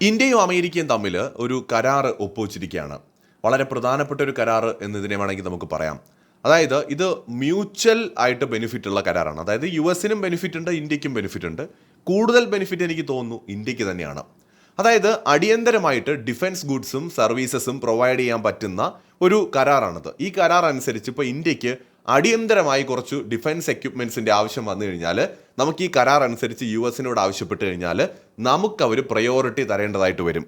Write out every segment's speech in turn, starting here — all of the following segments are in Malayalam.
ഇന്ത്യയും അമേരിക്കയും തമ്മിൽ ഒരു കരാർ ഒപ്പുവച്ചിരിക്കുകയാണ്. വളരെ പ്രധാനപ്പെട്ട ഒരു കരാർ എന്നതിനെ വേണമെങ്കിൽ നമുക്ക് പറയാം. അതായത് ഇത് മ്യൂച്വൽ ആയിട്ട് ബെനിഫിറ്റ് ഉള്ള കരാറാണ്. അതായത് യു എസിനും ബെനിഫിറ്റ് ഉണ്ട് ഇന്ത്യക്കും ബെനിഫിറ്റ് ഉണ്ട്. കൂടുതൽ ബെനിഫിറ്റ് എനിക്ക് തോന്നുന്നു ഇന്ത്യയ്ക്ക് തന്നെയാണ്. അതായത് അടിയന്തരമായിട്ട് ഡിഫൻസ് ഗുഡ്സും സർവീസസും പ്രൊവൈഡ് ചെയ്യാൻ പറ്റുന്ന ഒരു കരാറാണിത്. ഈ കരാർ അനുസരിച്ച് ഇപ്പോൾ ഇന്ത്യയ്ക്ക് അടിയന്തരമായി കുറച്ച് ഡിഫൻസ് എക്യുപ്മെന്റ്സിന്റെ ആവശ്യം വന്നു കഴിഞ്ഞാൽ നമുക്ക് ഈ കരാർ അനുസരിച്ച് യു എസിനോട് ആവശ്യപ്പെട്ട് കഴിഞ്ഞാൽ നമുക്ക് അവർ പ്രയോറിറ്റി തരേണ്ടതായിട്ട് വരും.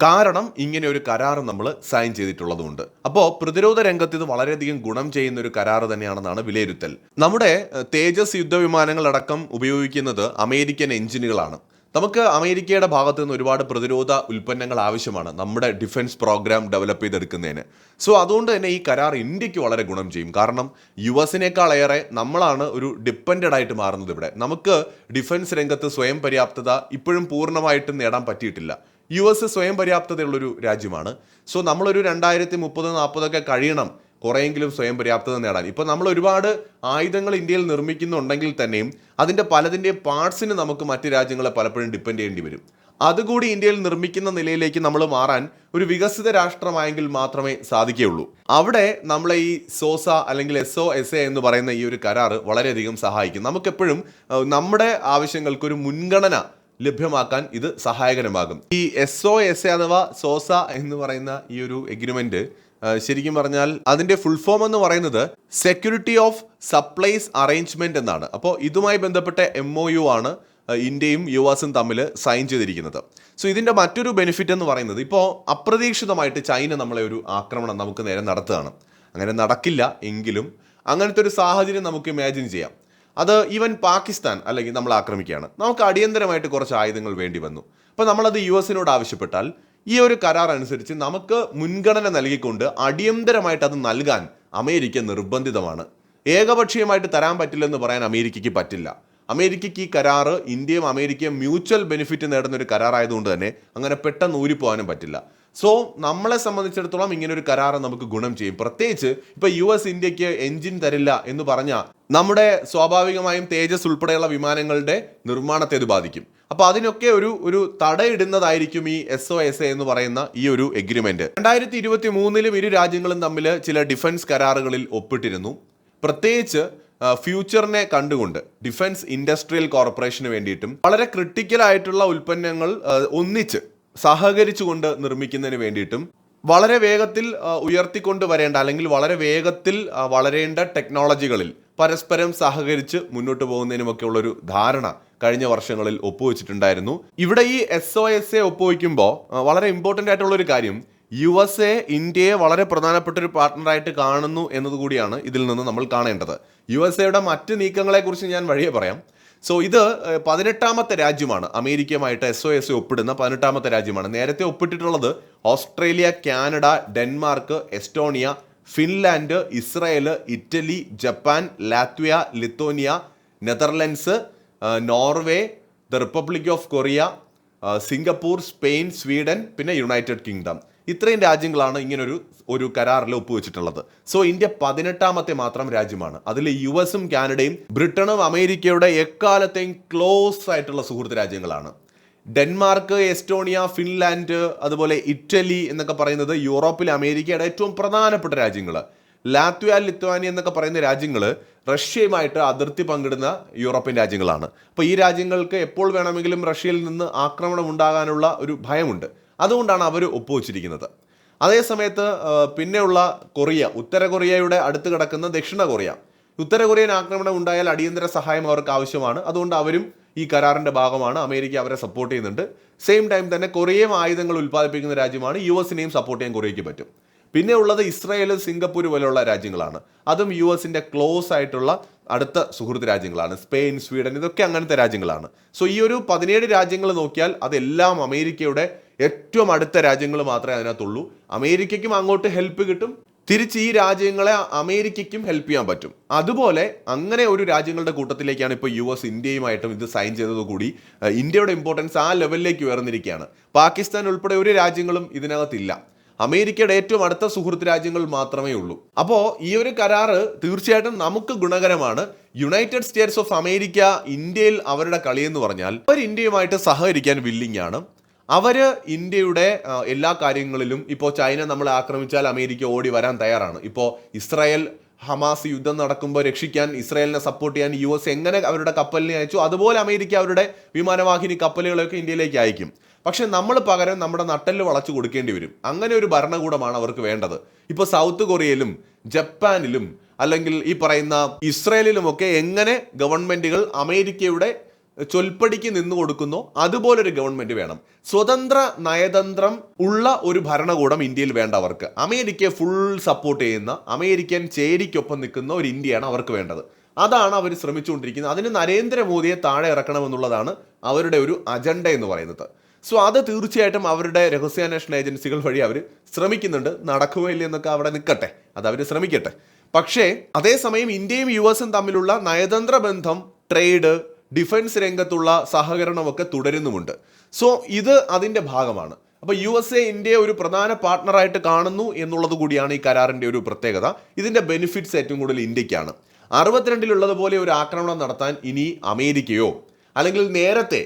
കാരണം ഇങ്ങനെ ഒരു കരാർ നമ്മൾ സൈൻ ചെയ്തിട്ടുള്ളതുകൊണ്ട് അപ്പോൾ പ്രതിരോധ രംഗത്ത് ഇത് വളരെയധികം ഗുണം ചെയ്യുന്ന ഒരു കരാർ തന്നെയാണെന്നാണ് വിലയിരുത്തൽ. നമ്മുടെ തേജസ് യുദ്ധവിമാനങ്ങളടക്കം ഉപയോഗിക്കുന്നത് അമേരിക്കൻ എഞ്ചിനുകളാണ്. നമുക്ക് അമേരിക്കയുടെ ഭാഗത്തു നിന്ന് ഒരുപാട് പ്രതിരോധ ഉൽപ്പന്നങ്ങൾ ആവശ്യമാണ് നമ്മുടെ ഡിഫൻസ് പ്രോഗ്രാം ഡെവലപ്പ് ചെയ്തെടുക്കുന്നതിന്. സോ അതുകൊണ്ട് തന്നെ ഈ കരാർ ഇന്ത്യയ്ക്ക് വളരെ ഗുണം ചെയ്യും. കാരണം യു എസിനേക്കാളേറെ നമ്മളാണ് ഒരു ഡിപ്പെൻഡഡ് ആയിട്ട് മാറുന്നത് ഇവിടെ. നമുക്ക് ഡിഫൻസ് രംഗത്ത് സ്വയം പര്യാപ്തത ഇപ്പോഴും പൂർണമായിട്ടും നേടാൻ പറ്റിയിട്ടില്ല. യു എസ് സ്വയം പര്യാപ്തതയുള്ളൊരു രാജ്യമാണ്. സോ നമ്മളൊരു രണ്ടായിരത്തി മുപ്പത് നാൽപ്പതൊക്കെ കഴിയണം കുറേയെങ്കിലും സ്വയം പര്യാപ്തത നേടാൻ. ഇപ്പോൾ നമ്മൾ ഒരുപാട് ആയുധങ്ങൾ ഇന്ത്യയിൽ നിർമ്മിക്കുന്നുണ്ടെങ്കിൽ തന്നെയും അതിന്റെ പലതിന്റെ പാർട്സിന് നമുക്ക് മറ്റ് രാജ്യങ്ങളെ പലപ്പോഴും ഡിപ്പെൻഡ് ചെയ്യേണ്ടി വരും. അതുകൂടി ഇന്ത്യയിൽ നിർമ്മിക്കുന്ന നിലയിലേക്ക് നമ്മൾ മാറാൻ ഒരു വികസിത രാഷ്ട്രമായെങ്കിൽ മാത്രമേ സാധിക്കുകയുള്ളൂ. അവിടെ നമ്മളെ ഈ സോസ അല്ലെങ്കിൽ എസ് ഒ എസ് എ എന്ന് പറയുന്ന ഈ ഒരു കരാർ വളരെയധികം സഹായിക്കും. നമുക്കെപ്പോഴും നമ്മുടെ ആവശ്യങ്ങൾക്കൊരു മുൻഗണന ലഭ്യമാക്കാൻ ഇത് സഹായകരമാകും. ഈ എസ് ഒ എസ് എ അഥവാ സോസ എന്ന് പറയുന്ന ഈ ഒരു എഗ്രിമെന്റ് ശരിക്കും പറഞ്ഞാൽ അതിന്റെ ഫുൾ ഫോം എന്ന് പറയുന്നത് സെക്യൂരിറ്റി ഓഫ് സപ്ലൈസ് അറേഞ്ച്മെന്റ് എന്നാണ്. അപ്പോൾ ഇതുമായി ബന്ധപ്പെട്ട എം ഒ യു ആണ് ഇന്ത്യയും യു എസും തമ്മിൽ സൈൻ ചെയ്തിരിക്കുന്നത്. സോ ഇതിന്റെ മറ്റൊരു ബെനിഫിറ്റ് എന്ന് പറയുന്നത് ഇപ്പോൾ അപ്രതീക്ഷിതമായിട്ട് ചൈന നമ്മളെ ഒരു ആക്രമണം നമുക്ക് നേരെ നടത്തുകയാണ്. അങ്ങനെ നടക്കില്ല എങ്കിലും അങ്ങനത്തെ ഒരു സാഹചര്യം നമുക്ക് ഇമാജിൻ ചെയ്യാം. അത് ഈവൻ പാകിസ്ഥാൻ അല്ലെങ്കിൽ നമ്മൾ ആക്രമിക്കുകയാണ്. നമുക്ക് അടിയന്തരമായിട്ട് കുറച്ച് ആയുധങ്ങൾ വേണ്ടി വന്നു. അപ്പോൾ നമ്മളത് യു എസിനോട് ആവശ്യപ്പെട്ടാൽ ഈ ഒരു കരാർ അനുസരിച്ച് നമുക്ക് മുൻഗണന നൽകിക്കൊണ്ട് അടിയന്തരമായിട്ട് അത് നൽകാൻ അമേരിക്ക നിർബന്ധിതമാണ്. ഏകപക്ഷീയമായിട്ട് തരാൻ പറ്റില്ലെന്ന് പറയാൻ അമേരിക്കയ്ക്ക് പറ്റില്ല. അമേരിക്കയ്ക്ക് ഈ കരാറ് ഇന്ത്യയും അമേരിക്കയും മ്യൂച്വൽ ബെനിഫിറ്റ് നേടുന്ന ഒരു കരാറായതുകൊണ്ട് തന്നെ അങ്ങനെ പെട്ടെന്ന് ഊരിപ്പോകാനും പറ്റില്ല. സോ നമ്മളെ സംബന്ധിച്ചിടത്തോളം ഇങ്ങനെ ഒരു കരാറ് നമുക്ക് ഗുണം ചെയ്യും. പ്രത്യേകിച്ച് ഇപ്പൊ യു എസ് ഇന്ത്യയ്ക്ക് എഞ്ചിൻ തരില്ല എന്ന് പറഞ്ഞാൽ നമ്മുടെ സ്വാഭാവികമായും തേജസ് ഉൾപ്പെടെയുള്ള വിമാനങ്ങളുടെ നിർമ്മാണത്തെ ഇത് ബാധിക്കും. അപ്പൊ അതിനൊക്കെ ഒരു ഒരു തടയിടുന്നതായിരിക്കും ഈ എസ് ഒ എസ് എ എന്ന് പറയുന്ന ഈ ഒരു എഗ്രിമെന്റ് രണ്ടായിരത്തി ഇരുപത്തി മൂന്നിലും ഇരു രാജ്യങ്ങളും തമ്മിൽ ചില ഡിഫൻസ് കരാറുകളിൽ ഒപ്പിട്ടിരുന്നു. പ്രത്യേകിച്ച് ഫ്യൂച്ചറിനെ കണ്ടുകൊണ്ട് ഡിഫൻസ് ഇൻഡസ്ട്രിയൽ കോർപ്പറേഷന് വേണ്ടിയിട്ടും വളരെ ക്രിട്ടിക്കൽ ആയിട്ടുള്ള ഉൽപ്പന്നങ്ങൾ ഒന്നിച്ച് സഹകരിച്ചുകൊണ്ട് നിർമ്മിക്കുന്നതിന് വേണ്ടിയിട്ടും വളരെ വേഗത്തിൽ ഉയർത്തിക്കൊണ്ടുവരേണ്ട അല്ലെങ്കിൽ വളരെ വേഗത്തിൽ വളരേണ്ട ടെക്നോളജികളിൽ പരസ്പരം സഹകരിച്ച് മുന്നോട്ട് പോകുന്നതിനുമൊക്കെയുള്ള ഉള്ളൊരു ധാരണ കഴിഞ്ഞ വർഷങ്ങളിൽ ഒപ്പുവെച്ചിട്ടുണ്ടായിരുന്നു. ഇവിടെ ഈ എസ് ഒ എസ് എ ഒപ്പുവെക്കുമ്പോൾ വളരെ ഇമ്പോർട്ടന്റ് ആയിട്ടുള്ള ഒരു കാര്യം യു എസ് എ ഇന്ത്യയെ വളരെ പ്രധാനപ്പെട്ട ഒരു പാർട്ട്ണറായിട്ട് കാണുന്നു എന്നതുകൂടിയാണ് ഇതിൽ നിന്ന് നമ്മൾ കാണേണ്ടത്. യു എസ് എയുടെ മറ്റ് നീക്കങ്ങളെക്കുറിച്ച് ഞാൻ വഴിയെ പറയാം. സോ ഇത് പതിനെട്ടാമത്തെ രാജ്യമാണ്. അമേരിക്കയുമായിട്ട് എസ് ഒ എസ് ഒപ്പിടുന്ന പതിനെട്ടാമത്തെ രാജ്യമാണ്. നേരത്തെ ഒപ്പിട്ടിട്ടുള്ളത് Australia Canada Denmark Estonia Finland Israel Italy Japan Latvia Lithuania Netherlands Norway the Republic of Korea Singapore Spain Sweden പിന്നെ യുണൈറ്റഡ് കിങ്ഡം. ഇത്രയും രാജ്യങ്ങളാണ് ഇങ്ങനൊരു ഒരു കരാറിൽ ഒപ്പുവെച്ചിട്ടുള്ളത്. സോ ഇന്ത്യ പതിനെട്ടാമത്തെ മാത്രം രാജ്യമാണ്. അതിൽ യു എസും കാനഡയും ബ്രിട്ടനും അമേരിക്കയുടെ എക്കാലത്തെയും ക്ലോസ് ആയിട്ടുള്ള സുഹൃത്ത് രാജ്യങ്ങളാണ്. ഡെൻമാർക്ക് എസ്റ്റോണിയ ഫിൻലാൻഡ് അതുപോലെ ഇറ്റലി എന്നൊക്കെ പറയുന്നത് യൂറോപ്പിലെ അമേരിക്കയുടെ ഏറ്റവും പ്രധാനപ്പെട്ട രാജ്യങ്ങൾ ലാത്വിയ ലിത്വാനിയ എന്നൊക്കെ പറയുന്ന രാജ്യങ്ങൾ റഷ്യയുമായിട്ട് അതിർത്തി പങ്കിടുന്ന യൂറോപ്യൻ രാജ്യങ്ങളാണ്. അപ്പോൾ ഈ രാജ്യങ്ങൾക്ക് എപ്പോൾ വേണമെങ്കിലും റഷ്യയിൽ നിന്ന് ആക്രമണം ഉണ്ടാകാനുള്ള ഒരു ഭയമുണ്ട്. അതുകൊണ്ടാണ് അവർ ഒപ്പുവച്ചിരിക്കുന്നത്. അതേസമയത്ത് സമയത്ത് പിന്നെയുള്ള കൊറിയ ഉത്തര കൊറിയയുടെ അടുത്ത് കിടക്കുന്ന ദക്ഷിണ കൊറിയ. ഉത്തര കൊറിയൻ ആക്രമണം ഉണ്ടായാൽ അടിയന്തര സഹായം അവർക്ക് ആവശ്യമാണ്. അതുകൊണ്ട് അവരും ഈ കരാറിന്റെ ഭാഗമാണ് അമേരിക്ക അവരെ സപ്പോർട്ട് ചെയ്യുന്നുണ്ട്. സെയിം ടൈം തന്നെ കൊറിയയും ആയുധങ്ങൾ ഉൽപ്പാദിപ്പിക്കുന്ന രാജ്യമാണ് യു എസിനെയും സപ്പോർട്ട് ചെയ്യാൻ കൊറിയയ്ക്ക് പറ്റും. പിന്നെ ഉള്ളത് ഇസ്രായേൽ സിംഗപ്പൂർ പോലെയുള്ള രാജ്യങ്ങളാണ്. അതും യു എസിന്റെ ക്ലോസ് ആയിട്ടുള്ള അടുത്ത സുഹൃത്ത് രാജ്യങ്ങളാണ്. സ്പെയിൻ സ്വീഡൻ ഇതൊക്കെ അങ്ങനത്തെ രാജ്യങ്ങളാണ്. സോ ഈ ഒരു പതിനേഴ് രാജ്യങ്ങൾ നോക്കിയാൽ അതെല്ലാം അമേരിക്കയുടെ ഏറ്റവും അടുത്ത രാജ്യങ്ങൾ മാത്രമേ അതിനകത്തുള്ളൂ. അമേരിക്കയ്ക്കും അങ്ങോട്ട് ഹെൽപ്പ് കിട്ടും. തിരിച്ച് ഈ രാജ്യങ്ങളെ അമേരിക്കയ്ക്കും ഹെൽപ്പ് ചെയ്യാൻ പറ്റും. അതുപോലെ അങ്ങനെ ഒരു രാജ്യങ്ങളുടെ കൂട്ടത്തിലേക്കാണ് ഇപ്പോൾ യു എസ് ഇന്ത്യയുമായിട്ടും ഇത് സൈൻ ചെയ്തതുകൂടി കൂടി. ഇന്ത്യയുടെ ഇമ്പോർട്ടൻസ് ആ ലെവലിലേക്ക് ഉയർന്നിരിക്കുകയാണ്. പാകിസ്ഥാൻ ഉൾപ്പെടെ ഒരു രാജ്യങ്ങളും ഇതിനകത്തില്ല. അമേരിക്കയുടെ ഏറ്റവും അടുത്ത സുഹൃത്ത് രാജ്യങ്ങൾ മാത്രമേ ഉള്ളൂ. അപ്പോൾ ഈ ഒരു കരാറ് തീർച്ചയായിട്ടും നമുക്ക് ഗുണകരമാണ്. യുണൈറ്റഡ് സ്റ്റേറ്റ്സ് ഓഫ് അമേരിക്ക ഇന്ത്യയിൽ അവരുടെ കളിയെന്ന് പറഞ്ഞാൽ അവർ ഇന്ത്യയുമായിട്ട് സഹകരിക്കാൻ വില്ലിംഗ് ആണ്. അവർ ഇന്ത്യയുടെ എല്ലാ കാര്യങ്ങളിലും ഇപ്പോൾ ചൈന നമ്മളെ ആക്രമിച്ചാൽ അമേരിക്ക ഓടി വരാൻ തയ്യാറാണ്. ഇപ്പോൾ ഇസ്രായേൽ ഹമാസ് യുദ്ധം നടക്കുമ്പോൾ രക്ഷിക്കാൻ ഇസ്രായേലിനെ സപ്പോർട്ട് ചെയ്യാൻ യു എസ് എങ്ങനെ അവരുടെ കപ്പലിനെ അയച്ചു അതുപോലെ അമേരിക്ക അവരുടെ വിമാനവാഹിനി കപ്പലുകളൊക്കെ ഇന്ത്യയിലേക്ക് അയക്കും. പക്ഷെ നമ്മൾ പകരം നമ്മുടെ നട്ടൽ വളച്ചു കൊടുക്കേണ്ടി വരും. അങ്ങനെ ഒരു ഭരണകൂടമാണ് അവർക്ക് വേണ്ടത്. ഇപ്പോൾ സൗത്ത് കൊറിയയിലും ജപ്പാനിലും അല്ലെങ്കിൽ ഈ പറയുന്ന ഇസ്രയേലിലുമൊക്കെ എങ്ങനെ ഗവൺമെന്റുകൾ അമേരിക്കയുടെ ചൊൽപ്പടിക്ക് നിന്നു കൊടുക്കുന്നോ. അതുപോലൊരു ഗവൺമെന്റ് വേണം. സ്വതന്ത്ര നയതന്ത്രം ഉള്ള ഒരു ഭരണകൂടം ഇന്ത്യയിൽ വേണ്ട അവർക്ക്. അമേരിക്കയെ ഫുൾ സപ്പോർട്ട് ചെയ്യുന്ന അമേരിക്കൻ ചേരിക്കൊപ്പം നിൽക്കുന്ന ഒരു ഇന്ത്യയാണ് അവർക്ക് വേണ്ടത്. അതാണ് അവർ ശ്രമിച്ചുകൊണ്ടിരിക്കുന്നത്. അതിന് നരേന്ദ്രമോദിയെ താഴെ ഇറക്കണമെന്നുള്ളതാണ് അവരുടെ ഒരു അജണ്ട എന്ന് പറയുന്നത്. സോ അത് തീർച്ചയായിട്ടും അവരുടെ രഹസ്യാന്വേഷണ ഏജൻസികൾ വഴി അവർ ശ്രമിക്കുന്നുണ്ട്. നടക്കുകയില്ല എന്നൊക്കെ അവിടെ നിൽക്കട്ടെ. അത് അവർ ശ്രമിക്കട്ടെ. പക്ഷേ അതേസമയം ഇന്ത്യയും യു എസും തമ്മിലുള്ള നയതന്ത്ര ബന്ധം ട്രേഡ് ഡിഫൻസ് രംഗത്തുള്ള സഹകരണമൊക്കെ തുടരുന്നുമുണ്ട്. സോ ഇത് അതിന്റെ ഭാഗമാണ്. അപ്പോൾ യു എസ് എ ഇന്ത്യയെ ഒരു പ്രധാന പാർട്ട്ണറായിട്ട് കാണുന്നു എന്നുള്ളത് കൂടിയാണ് ഈ കരാറിന്റെ ഒരു പ്രത്യേകത. ഇതിന്റെ ബെനിഫിറ്റ്സ് ഏറ്റവും കൂടുതൽ ഇന്ത്യക്കാണ്. അറുപത്തിരണ്ടിലുള്ളതുപോലെ ഒരു ആക്രമണം നടത്താൻ ഇനി അമേരിക്കയോ അല്ലെങ്കിൽ നേരത്തെ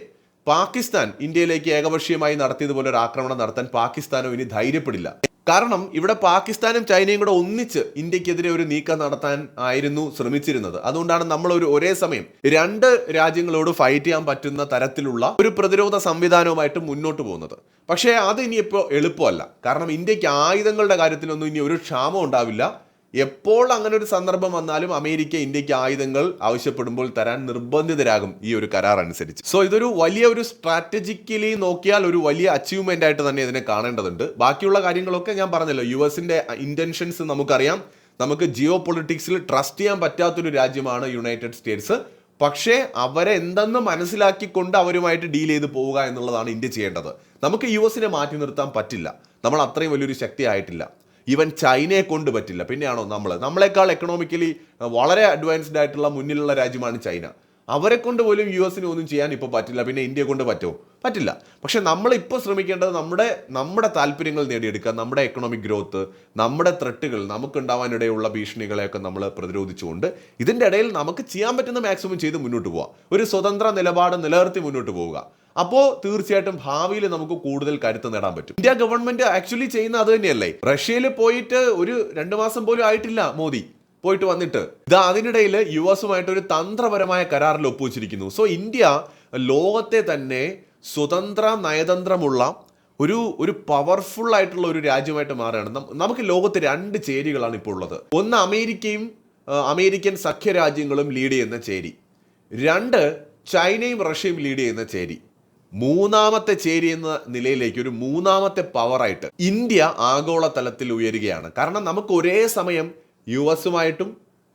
പാകിസ്ഥാൻ ഇന്ത്യയിലേക്ക് ഏകപക്ഷീയമായി നടത്തിയതുപോലെ ഒരു ആക്രമണം നടത്താൻ പാകിസ്ഥാനോ ഇനി ധൈര്യപ്പെടില്ല. കാരണം ഇവിടെ പാകിസ്ഥാനും ചൈനയും കൂടെ ഒന്നിച്ച് ഇന്ത്യക്കെതിരെ ഒരു നീക്കം നടത്താൻ ആയിരുന്നു ശ്രമിച്ചിരുന്നത്. അതുകൊണ്ടാണ് നമ്മൾ ഒരു ഒരേ സമയം രണ്ട് രാജ്യങ്ങളോട് ഫൈറ്റ് ചെയ്യാൻ പറ്റുന്ന തരത്തിലുള്ള ഒരു പ്രതിരോധ സംവിധാനവുമായിട്ട് മുന്നോട്ട് പോകുന്നത്. പക്ഷേ അത് ഇനിയിപ്പോൾ എളുപ്പമല്ല. കാരണം ഇന്ത്യയ്ക്ക് ആയുധങ്ങളുടെ കാര്യത്തിലൊന്നും ഇനി ഒരു ക്ഷാമം ഉണ്ടാവില്ല. എപ്പോൾ അങ്ങനെ ഒരു സന്ദർഭം വന്നാലും അമേരിക്ക ഇന്ത്യയ്ക്ക് ആയുധങ്ങൾ ആവശ്യപ്പെടുമ്പോൾ തരാൻ നിർബന്ധിതരാകും ഈ ഒരു കരാർ അനുസരിച്ച്. സോ ഇതൊരു വലിയ ഒരു സ്ട്രാറ്റജിക്കലി നോക്കിയാൽ ഒരു വലിയ അച്ചീവ്മെന്റ് ആയിട്ട് തന്നെ ഇതിനെ കാണേണ്ടതുണ്ട്. ബാക്കിയുള്ള കാര്യങ്ങളൊക്കെ ഞാൻ പറഞ്ഞല്ലോ. യു എസിന്റെ ഇന്റൻഷൻസ് നമുക്കറിയാം. നമുക്ക് ജിയോ പൊളിറ്റിക്സിൽ ട്രസ്റ്റ് ചെയ്യാൻ പറ്റാത്തൊരു രാജ്യമാണ് യുണൈറ്റഡ് സ്റ്റേറ്റ്സ് പക്ഷേ അവരെ എന്തെന്ന് മനസ്സിലാക്കിക്കൊണ്ട് അവരുമായിട്ട് ഡീൽ ചെയ്ത് പോവുക എന്നുള്ളതാണ് ഇന്ത്യ ചെയ്യേണ്ടത്. നമുക്ക് യു എസിനെ മാറ്റി നിർത്താൻ പറ്റില്ല. നമ്മൾ അത്രയും വലിയൊരു ശക്തി ആയിട്ടില്ല ഈവൻ ചൈനയെ കൊണ്ട് പറ്റില്ല. പിന്നെയാണോ നമ്മൾ നമ്മളെക്കാൾ എക്കണോമിക്കലി വളരെ അഡ്വാൻസ്ഡ് ആയിട്ടുള്ള മുന്നിലുള്ള രാജ്യമാണ് ചൈന. അവരെ കൊണ്ട് പോലും യു എസിന് ഒന്നും ചെയ്യാൻ ഇപ്പോൾ പറ്റില്ല. പിന്നെ ഇന്ത്യയെ കൊണ്ട് പറ്റുമോ പറ്റില്ല. പക്ഷെ നമ്മൾ ഇപ്പോൾ ശ്രമിക്കേണ്ടത് നമ്മുടെ നമ്മുടെ താല്പര്യങ്ങൾ നേടിയെടുക്കുക നമ്മുടെ എക്കണോമിക് ഗ്രോത്ത് നമ്മുടെ ത്രെട്ടുകൾ നമുക്കുണ്ടാവാനിടയുള്ള ഭീഷണികളെയൊക്കെ നമ്മൾ പ്രതിരോധിച്ചുകൊണ്ട് ഇതിന്റെ ഇടയിൽ നമുക്ക് ചെയ്യാൻ പറ്റുന്ന മാക്സിമം ചെയ്ത് മുന്നോട്ട് പോവുക ഒരു സ്വതന്ത്ര നിലപാട് നിലനിർത്തി മുന്നോട്ട് പോവുക. അപ്പോൾ തീർച്ചയായിട്ടും ഭാവിയിൽ നമുക്ക് കൂടുതൽ കരുത്ത് നേടാൻ പറ്റും. ഇന്ത്യ ഗവൺമെന്റ് ആക്ച്വലി ചെയ്യുന്ന അത് തന്നെയല്ലേ? റഷ്യയിൽ പോയിട്ട് ഒരു രണ്ട് മാസം പോലും ആയിട്ടില്ല മോദി പോയിട്ട് വന്നിട്ട്. ഇത് അതിനിടയിൽ യു എസുമായിട്ട് ഒരു തന്ത്രപരമായ കരാറിൽ ഒപ്പുവെച്ചിരിക്കുന്നു സോ ഇന്ത്യ ലോകത്തെ തന്നെ സ്വതന്ത്ര നയതന്ത്രമുള്ള ഒരു ഒരു പവർഫുൾ ആയിട്ടുള്ള ഒരു രാജ്യമായിട്ട് മാറുകയാണ്. നമുക്ക് ലോകത്ത് രണ്ട് ചേരികളാണ് ഇപ്പോൾ ഉള്ളത്. ഒന്ന് അമേരിക്കയും അമേരിക്കൻ സഖ്യ രാജ്യങ്ങളും ലീഡ് ചെയ്യുന്ന ചേരി. രണ്ട് ചൈനയും റഷ്യയും ലീഡ് ചെയ്യുന്ന ചേരി. മൂന്നാമത്തെ ചേരി എന്ന നിലയിലേക്ക് ഒരു മൂന്നാമത്തെ പവറായിട്ട് ഇന്ത്യ ആഗോള തലത്തിൽ ഉയരുകയാണ്. കാരണം നമുക്ക് ഒരേ സമയം യു എസുമായിട്ടും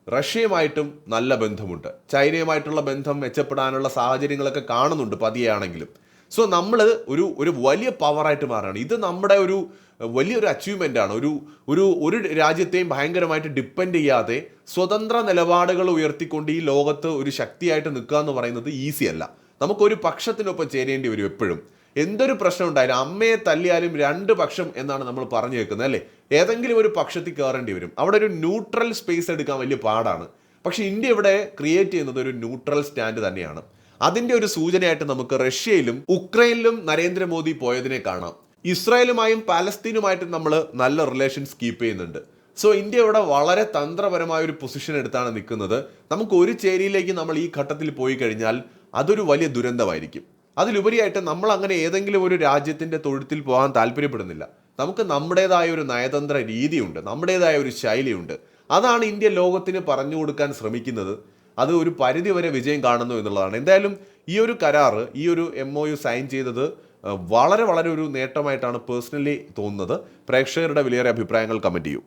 റഷ്യയുമായിട്ടും നല്ല ബന്ധമുണ്ട്. ചൈനയുമായിട്ടുള്ള ബന്ധം മെച്ചപ്പെടാനുള്ള സാഹചര്യങ്ങളൊക്കെ കാണുന്നുണ്ട് പതിയാണെങ്കിലും. സോ നമ്മൾ ഒരു ഒരു വലിയ പവറായിട്ട് മാറുകയാണ്. ഇത് നമ്മുടെ ഒരു വലിയൊരു അച്ചീവ്മെന്റ് ആണ്. ഒരു ഒരു ഒരു രാജ്യത്തെയും ഭയങ്കരമായിട്ട് ഡിപ്പെൻഡ് ചെയ്യാതെ സ്വതന്ത്ര നിലപാടുകൾ ഉയർത്തിക്കൊണ്ട് ഈ ലോകത്ത് ഒരു ശക്തിയായിട്ട് നിൽക്കുക എന്ന് പറയുന്നത് ഈസി അല്ല. നമുക്കൊരു പക്ഷത്തിനൊപ്പം ചേരേണ്ടി വരും എപ്പോഴും. എന്തൊരു പ്രശ്നം ഉണ്ടായാലും അമ്മയെ തല്ലിയാലും രണ്ട് പക്ഷം എന്നാണ് നമ്മൾ പറഞ്ഞു വെക്കുന്നത് അല്ലേ? ഏതെങ്കിലും ഒരു പക്ഷത്തിൽ കയറേണ്ടി വരും. അവിടെ ഒരു ന്യൂട്രൽ സ്പേസ് എടുക്കാൻ വലിയ പാടാണ്. പക്ഷേ ഇന്ത്യ ഇവിടെ ക്രിയേറ്റ് ചെയ്യുന്നത് ഒരു ന്യൂട്രൽ സ്റ്റാൻഡ് തന്നെയാണ്. അതിന്റെ ഒരു സൂചനയായിട്ട് നമുക്ക് റഷ്യയിലും ഉക്രൈനിലും നരേന്ദ്രമോദി പോയതിനെ കാണാം. ഇസ്രായേലുമായും പാലസ്തീനുമായിട്ടും നമ്മൾ നല്ല റിലേഷൻസ് കീപ്പ് ചെയ്യുന്നുണ്ട്. സോ ഇന്ത്യ ഇവിടെ വളരെ തന്ത്രപരമായ ഒരു പൊസിഷൻ എടുത്താണ് നിൽക്കുന്നത്. നമുക്ക് ഒരു ചേരിയിലേക്ക് നമ്മൾ ഈ ഘട്ടത്തിൽ പോയി കഴിഞ്ഞാൽ അതൊരു വലിയ ദുരന്തമായിരിക്കും. അതിലുപരിയായിട്ട് നമ്മൾ അങ്ങനെ ഏതെങ്കിലും ഒരു രാജ്യത്തിന്റെ തൊഴുത്തിൽ പോകാൻ താല്പര്യപ്പെടുന്നില്ല. നമുക്ക് നമ്മുടേതായ ഒരു നയതന്ത്ര രീതിയുണ്ട് നമ്മുടേതായ ഒരു ശൈലിയുണ്ട്. അതാണ് ഇന്ത്യ ലോകത്തിന് പറഞ്ഞു കൊടുക്കാൻ ശ്രമിക്കുന്നത്. അത് ഒരു പരിധി വരെ വിജയം കാണുന്നു എന്നുള്ളതാണ്. എന്തായാലും ഈ ഒരു കരാറ് ഈ ഒരു എം ഒ യു സൈൻ ചെയ്തത് വളരെ വളരെ ഒരു നേട്ടമായിട്ടാണ് പേഴ്സണലി തോന്നുന്നത്. പ്രേക്ഷകരുടെ വിലയേറെ അഭിപ്രായങ്ങൾ കമന്റ് ചെയ്യൂ.